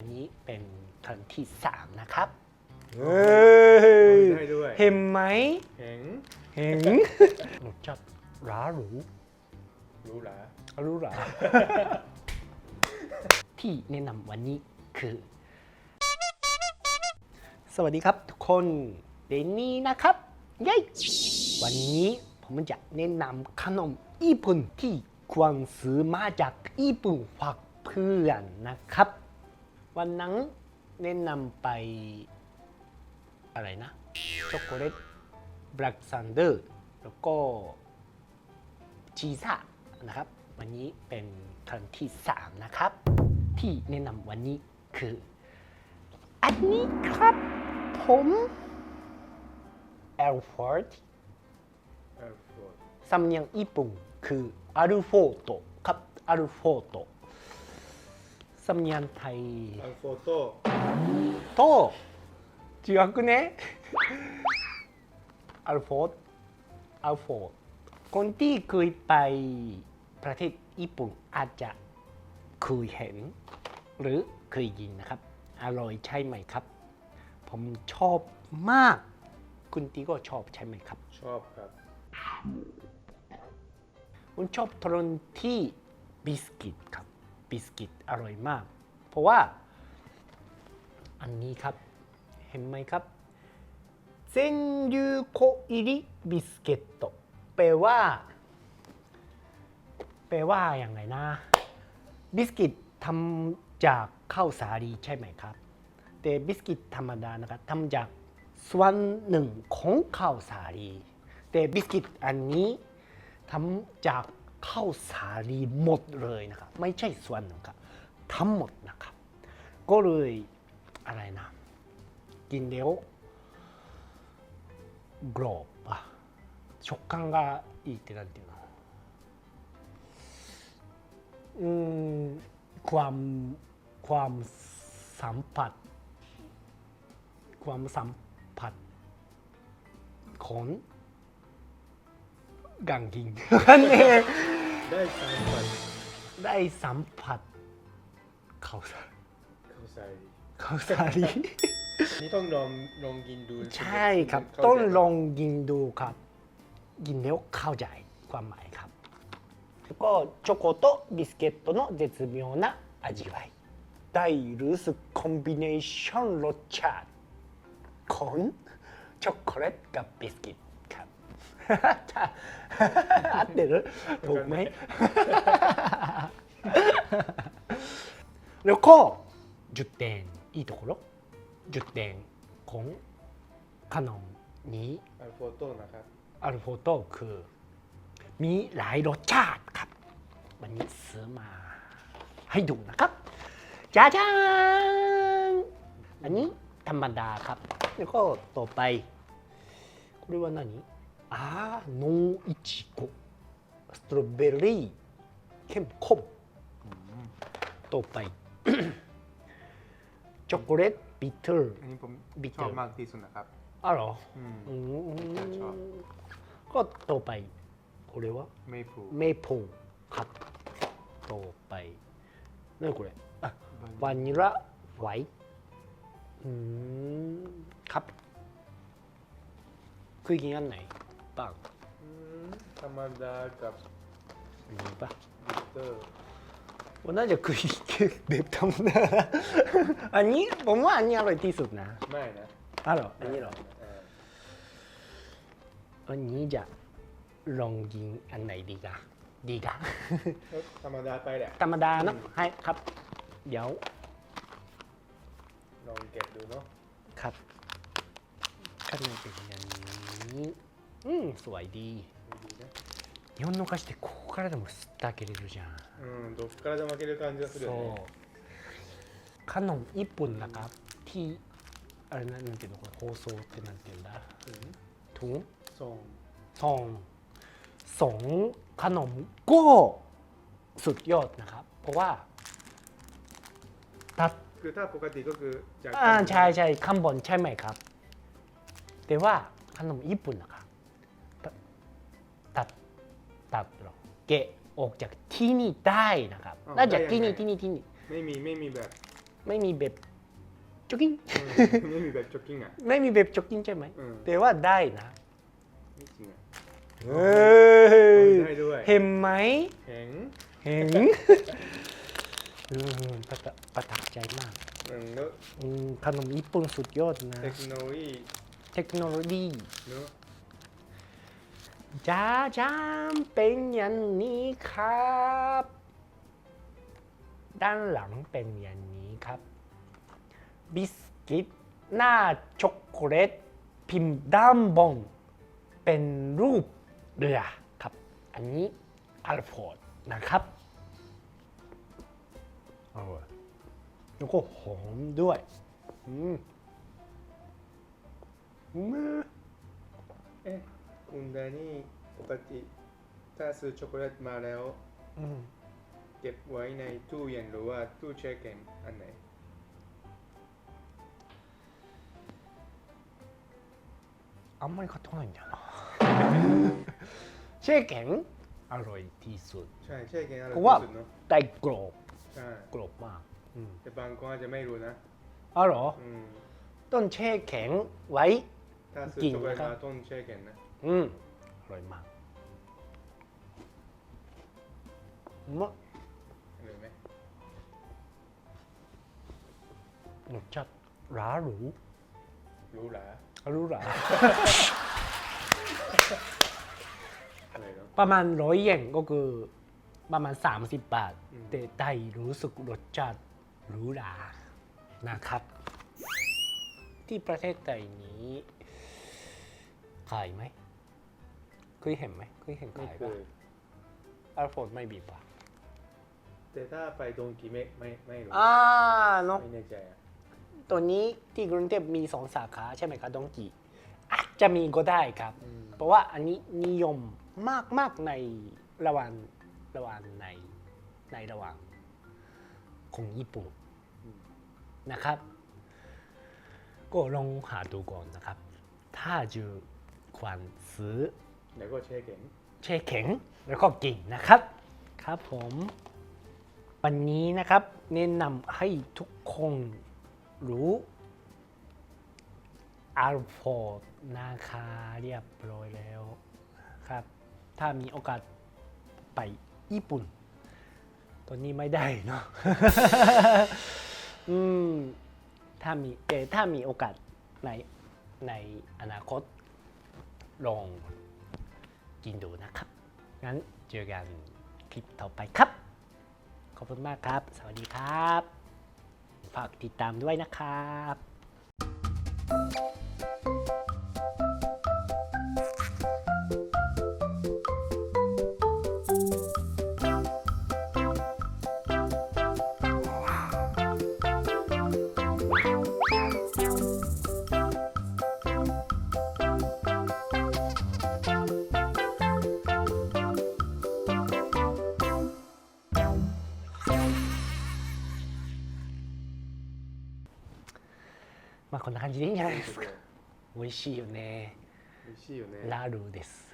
อันนี้เป็นครั้งที่สามนะครับ เฮ้ยได้ด้วยเห็นไหมเห็นเห็นรสชาติร้าหรูรู้หรอรู้หราที่แนะนำวันนี้คือ สวัสดีครับทุกคนเดนนี่นะครับเย้วันนี้ผมจะแนะนำขนมญี่ปุ่นที่ควรซื้อมาจากญี่ปุ่นฝากเพื่อนนะครับ วันนั้นแนะนำไปอะไรนะ ช็อกโกแลตบล็กซันเดอร์แล้วก็ชีซ่านะครับ วันนี้เป็นครั้งที่ 3 นะครับ ที่แนะนำวันนี้คือ อันนี้ครับ ผมเอลฟอร์ดสำเนียงญี่ปุ่นคืออารูโฟโตครับอารูโฟโต สำเนียงไทย อัลโฟโต้ โต違くねอัลโฟร์ดอัลโฟร์ดคนที่เคยไปประเทศญี่ปุ่นอาจจะเคยเห็น หรือเคยกินนะครับ อร่อยใช่ไหมครับ ผมชอบมาก คุณตีก็ชอบใช่ไหมครับ ชอบครับ ผมชอบตรงที่บิสกิตครั บิสกิตอร่อยมาก เพราะว่าอันนี้ครับ เห็นไหมครับเซนยูโคอิริบิสกิตโตแปลว่า แปลว่าอย่างไรนะ บิสกิตทำจากข้าวสาลีใช่ไหมครับ แต่บิสกิตธรรมดานะครับทำจากส่วนหนึ่งของข้าวสาลีแต่บิสกิตอันนี้ทำจาก ข้าวสาลีหมดเลยนะครับ ไม่ใช่ส่วนหนึ่งครับทั้งหมดนะครับ ก็เลยอะไรนะ กินแล้วกรอบอะ食感がいいってなんていうのอืมความความสัมผัส ความสัมผัสของ กังกิงนั่นเองได้สัมผัสได้สัมผัส เขาสาเข้าใจเขาสาลีนี่ต้องลองลองกินดูใช่ครับต้องลองกินดูครับ กินแล้วเข้าใจความหมายครับ แล้วก็ช็อกโกโตบิสกิตโนะเด็ดมิโอนะอาจิไวได้รู้สึกคอมบิเนชันรสชาติของช็อกโกแลตกับบิสกิต ครับ 合ってるถูกไหม แล้วก็จุดเด่นいいところจุดเด่นของขนมนี้ อัลโฟโต้นะครับ อัลโฟโตคือ มีหลายรสชาติครับ วันนี้ซื้อมาให้ดูนะครับจ้าจ้าอันนี้ธรรมดาครับ แล้วก็ต่อไปこれは何 อาโนอิชิโกะสตรอเบอรี่เข้มข้นต่อไป ช็อกโกแลตบิทเทอร์ อันนี้ผมชอบมากที่สุดนะครับ อ้าวเหรออืม อืมก็ต่อไปこれはเม่ผูกเมเปิลครับต่อไปนั่นこれอะ วานิลาไวท์อืมครับ คุยกินอันไหน บ้างอืมธรรมดากับอันนี้ปะบิตเตอร์ว่าน่าจะเคยกินแบบธรรมดาอันนี้ผมว่าอันนี้อร่อยที่สุดนะไม่นะอ้าวเหรออันนี้เหรอเอออันนี้จะลองกินอันไหนดีกะดีกะ ก็ธรรมดาไปแหละธรรมดาเนอะให้ครับ เดี๋ยวลองเก็บดูเนาะครับข้างในเป็นอย่างนี้ อืมสวยดี ดีนะ 日本のお菓子ってここからでも吸って開けれるじゃんうんどっからでも開ける感じがするよそうねขนมญี่ปุ่นนะครับ ที่อะไรนะなんていうのこれ包装ってなんていうんだถุง そう ซองสองขนมก็สุดยอดนะครับ เพราะว่าตัด คือถ้าปกติก็คือจาก อ่าใช่ใช่ข้างบนใช่ไหมครับ แต่ว่าขนมญี่ปุ่นนะครับตัดตัด ับ ตัดหรอเกะออกจากที่นี่ได้นะครับน่าจะที่นี่ที่นี่ที่นี่ไม่มีไม่มีแบบไไม่มีแบบจ็อกกิ้งไม่มีแบบจ็อกกิ้งอะไม่มีแบบจ็อกกิ้งใช่ไหมอืมแต่ว่าได้นะไม่จริงอะเฮ้ยได้ด้วยเห็นไหม แข็งเห็นเออประทับประทับใจมากหนึ่งแล้วอืมขนมญี่ปุ่นสุดยอดนะ เทคโนโลยีเทคโนโลยีเนอะ จ้าจามเป็นอย่างนี้ครับ ด้านหลังเป็นอย่างนี้ครับ บิสกิตหน้าช็อกโกแลตพิมพ์ด้านบนเป็นรูปเรือครับ อันนี้อัลฟอร์ดนะครับอร่อยแล้วก็หอมด้วย อืมอืมเอ๊ะ คุณไดนี่ปกติถ้าซื้อช็อกโกแลตมาแล้ว อืม เก็บไว้ในตู้เย็นหรือว่าตู้แช่แข็งอันไหน あんまり買ってこないんだよなシェーケンอร่อยที่สุด ใช่แช่แข็งอร่อย เพราะว่า ที่สุดเนาะ ได้กรอบ ใช่ กรอบมากอืม แต่บางคนอาจจะไม่รู้นะ อ๋อเหรอ อืม ต้นแช่แข็งไว้ ถ้าซื้อ จริง ช็อกโกแลต นะครับ มาต้องแช่แข็งนะ อืมอร่อยมากมะเลยไหมรสชาติหราหรูหรู้หรารูหราะ ประมาณร้อยเยนก็คือประมาณ 30 บาท อืม แต่ได้รู้สึกรสชาติรูหรานะครับ ที่ประเทศไทยนี้ขายไหม เคยเห็นไหมเคยเห็นไม่ขายเคป่ะยอัลฟอร์ดไม่บีป่ะแต่ถ้าไปดงกิไม่ไม่ไม่รู้อ่าเนาะไม่แน่ใจอะตัวนี้ที่กรุงเทพมีสองสาขาใช่ไหมคะดองกีอาจจะมีก็ได้ครับ อืมเพราะว่าอันนี้นิยมมากมากๆในระหว่างระหว่างในในระหว่างของญี่ปุ่นอืมนะครับ ก็ลองหาดูก่อนนะครับ ถ้าจะควรซื้อ แล้วก็แช่แข็งแช่แข็งแล้วก็กินนะครับครับผมวันนี้นะครับแนะนำให้ทุกคนรู้อัลฟอร์ดนะคะเรียบร้อยแล้วครับ ถ้ามีโอกาสไปญี่ปุ่น ตอนนี้ไม่ได้เนาะอืมถ้ามีแต่ถ้ามีโอกาสในในอนาคตลอง กินดูนะครับ งั้นเจอกันคลิปต่อไปครับ ขอบคุณมากครับ สวัสดีครับ ฝากติดตามด้วยนะครับ まあこんな感じでいいんじゃないですか。美味しいよね。美味しいよねラルです。